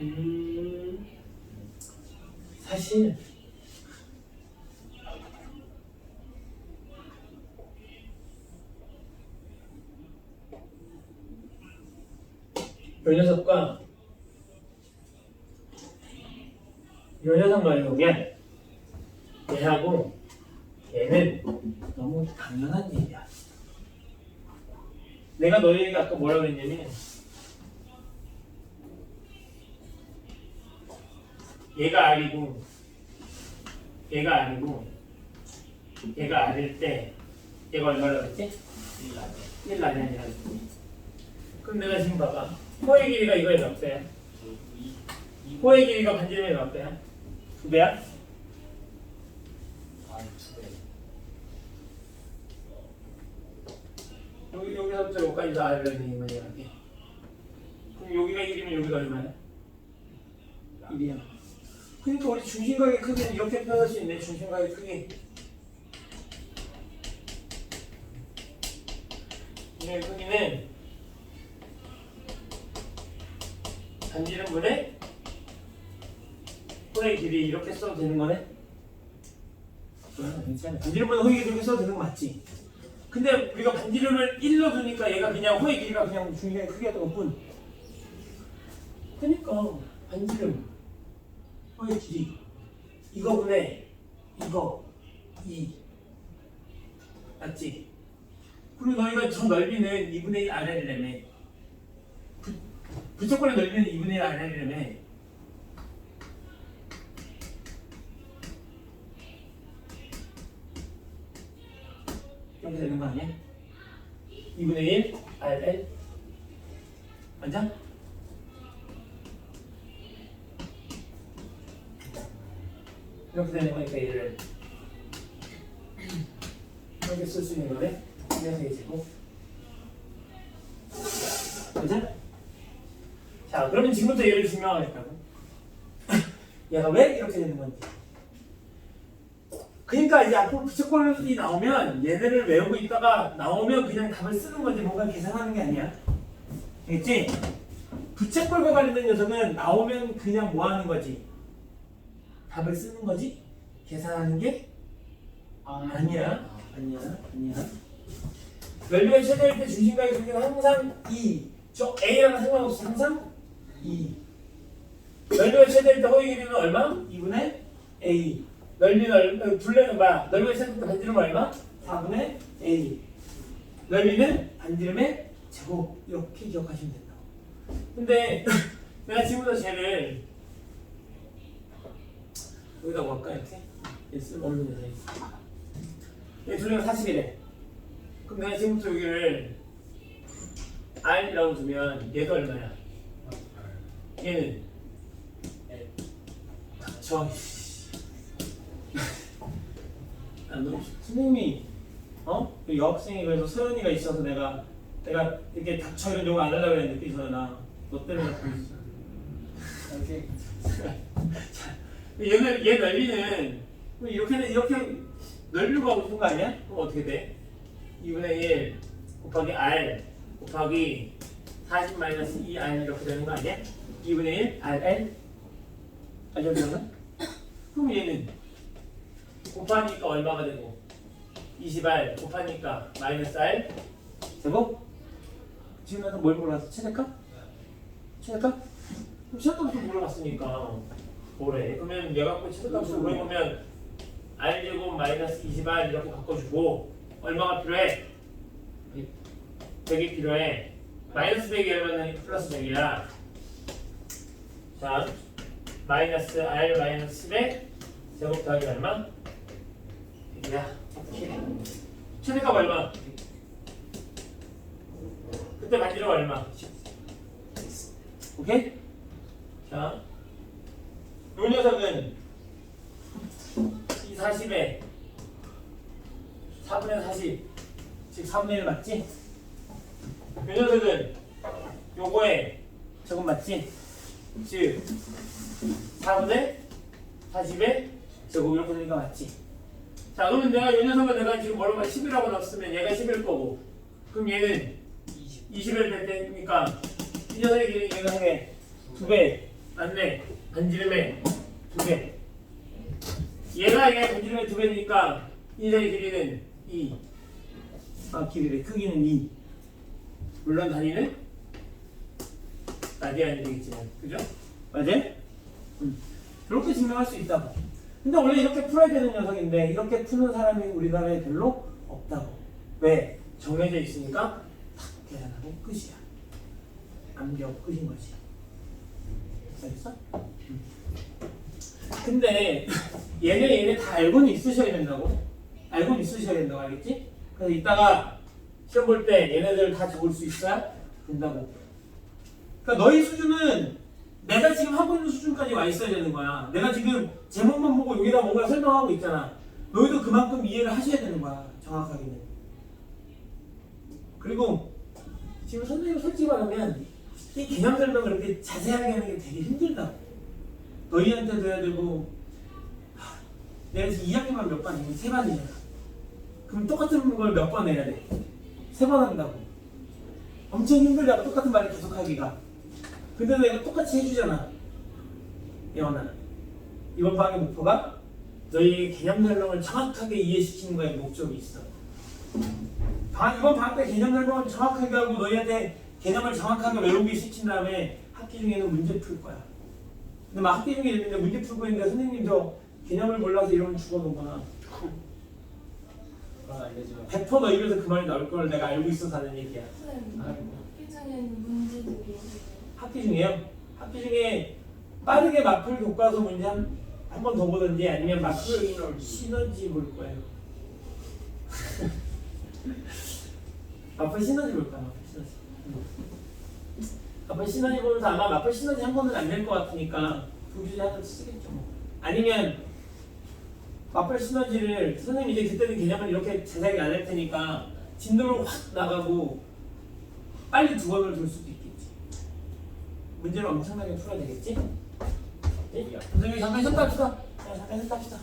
음, 사실 요 녀석과 요 녀석 말고면 얘하고 얘는 너무 당연한 얘기야. 내가 너희에게 아까 뭐라고 했냐면 얘가 R이고 얘가 R이고 얘가 R일 때 얘가 얼마라고 했지? 1 라디안이라고 했지 그럼 내가 지금 봐봐 호의 길이가 이거에 몇 배야? 호의 길이가 반지름에 몇 배야? 두 배야? 여기, 여기서부터 여기까지 다 있는 거야 이렇게 그럼 여기가 1이면 여기가 얼마야? 1이야 그러니까 우리 중심각의 크기는 이렇게 표현할 수 있네. 중심각의 크기. 중심각의 크기는 반지름분의 호의 길이 이렇게 써도 되는 거네? 괜찮아. 반지름분의 호의 길이 이렇게 써도 되는 거 맞지? 근데 우리가 반지름을 1로 두니까 얘가 그냥 호의 길이가 그냥 중심각의 크기였던 것뿐. 그러니까 반지름 이 이거 분의 이거 이 맞지? 그리고 너희가 저 넓이는 2분의 1 RL이라며 부, 부채꼴의 넓이는 2분의 1 RL이라며 이렇게 되는 거 아니야? 2분의 1 RL 맞아? 이렇게 되는 거니까 얘를 이렇게 쓸 수 있는 거네. 녀석이 지고. 그죠? 자, 그러면 지금부터 얘를 증명하겠다고. 얘가 왜 이렇게 되는 건지. 그러니까 이제 앞으로 부채꼴이 나오면 얘네를 외우고 있다가 나오면 그냥 답을 쓰는 거지 뭔가 계산하는 게 아니야. 알겠지? 부채꼴과 관련된 녀석은 나오면 그냥 뭐 하는 거지? 답을 쓰는 거지 계산하는 게 아니야 아니야 아니야 넓이가 최대일 때 중심각의 크기는 항상 2. 저 A랑 상관없이 항상 2. 넓이가 최대일 때 호의 길이는 얼마? 2분의 A. 넓이는 얼마? 둘레는 뭐야? 넓이가 최대일 때 반지름은 얼마? 4분의 A. 넓이는 반지름의 제곱 이렇게 기억하시면 된다. 근데 내가 지금부터 쟤를 여기다 뭐 할까 이렇게? 예스 없는 데얘 둘레가 40이래 그럼 내가 지금부터 여기를 R이라고 두면 얘가 얼마야? 얘는? 닥쳐 아, 너 선생님이 어? 그 여학생이 그래서 서연이가 있어서 내가 내가 이렇게 닥쳐 이런 용어 안 하려고 했는데 삐서연아. 너 때문에 이렇게 자, 얘는 얘 넓이는 그럼 이렇게는 이렇게 넓이로 하고 싶은 거 아니야? 그럼 어떻게 돼? 2분의 1 곱하기 r 곱하기 40 마이너스 2r 이렇게 되는 거 아니야? 2분의 1 rl 알려주나? 그럼 얘는 곱하니까 얼마가 되고 20r 곱하니까 마이너스 r 제곱? 지금 나서 뭘 물어봤어? 최대값? 최대값? 그럼 최대값도 물어봤으니까 뭐래? 그러면 얘가 갖고 최대값을 물어보면 r제곱 마이너스 20r 이렇게 바꿔주고 얼마가 필요해? 100이 필요해 마이너스 100이 얼마나 플러스 100이야 자 마이너스 r 마이너스 10에 제곱 더하기 얼마? 100이야 최대값 얼마? 그때 반지름 얼마? 오케이? 자, 요 녀석은 이 40에 4분의 40, 즉 3분의 1 맞지? 요 녀석은 요거에 저건 맞지? 즉 4분의 40에 저거 이렇게 되니까 맞지? 자 그러면 내가 요 녀석은 내가 지금 뭐라고 10이라고 넣었으면 얘가 10일 거고 그럼 얘는 20일 될 때니까 이 녀석의 길이 얘가 하게 2배 맞네. 반지름의 두 배. 얘가 얘 반지름의 두 배니까 인사의 길이는 2. 아 길이래. 크기는 2. 물론 단위는 라디안이 되겠지만, 그죠? 맞아? 음. 그렇게 증명할 수 있다고. 근데 원래 이렇게 풀어야 되는 녀석인데 이렇게 푸는 사람이 우리나라에 별로 없다고. 왜? 정해져 있으니까 탁 계산하고 끝이야. 암기하고 끝인 거지. 알겠어? 음. 근데 얘네 얘네 다 알고는 있으셔야 된다고. 알고는 있으셔야 된다고 알겠지? 그래서 이따가 시험 볼 때 얘네들 다 적을 수 있어야 된다고. 그러니까 너희 수준은 내가 지금 하고 있는 수준까지 와 있어야 되는 거야. 내가 지금 제목만 보고 여기다 뭔가 설명하고 있잖아. 너희도 그만큼 이해를 하셔야 되는 거야. 정확하게는. 그리고 지금 선생님 솔직히 말하면 이 개념 설명을 그렇게 자세하게 하는 게 되게 힘들다. 너희한테도 해야 되고 하, 내가 지금 2학년만 몇 반이면 세 반이잖아. 그럼 똑같은 걸 몇 번 해야 돼? 세 번 한다고. 엄청 힘들다고 똑같은 말을 계속 하기가. 근데 내가 똑같이 해주잖아. 예원아. 이번 방의 목표가 너희 개념 설명을 정확하게 이해시키는 거에 목적이 있어. 방, 이번 방학 때 개념 설명을 정확하게 하고 너희한테 개념을 정확하게 외우게 시킨 다음에 학기 중에는 문제 풀 거야. 근데 막 학기 중에 있는데 문제 풀고 있는데 선생님 저 개념을 몰라서 이러면 죽어놓거나 그건 알려주면 100%너 입에서 그 말이 나올 걸 내가 알고 있어서 하는 얘기야. 선생님, 아이고. 학기 중에는 문제들이 학기 중에요? 학기 중에 빠르게 마플 교과서 문제 한 번 더 보든지 아니면 마플 시너지 볼 거예요. 마플 시너지 볼 거야, 마플 시너지. 음. 마플 시너지 보면서 아마 마플 시너지 한 번은 안 될 것 같으니까 두 주제 하나 쓰겠죠. 뭐. 아니면 마플 시너지를 선생님 이제 그때는 개념을 이렇게 자세하게 안 할 테니까 진도로 확 나가고 빨리 두 번을 돌 수도 있겠지. 문제를 엄청나게 풀어야 되겠지? 네? 선생님 잠깐 쉬었다 합시다. 자, 잠깐 쉬었다 합시다.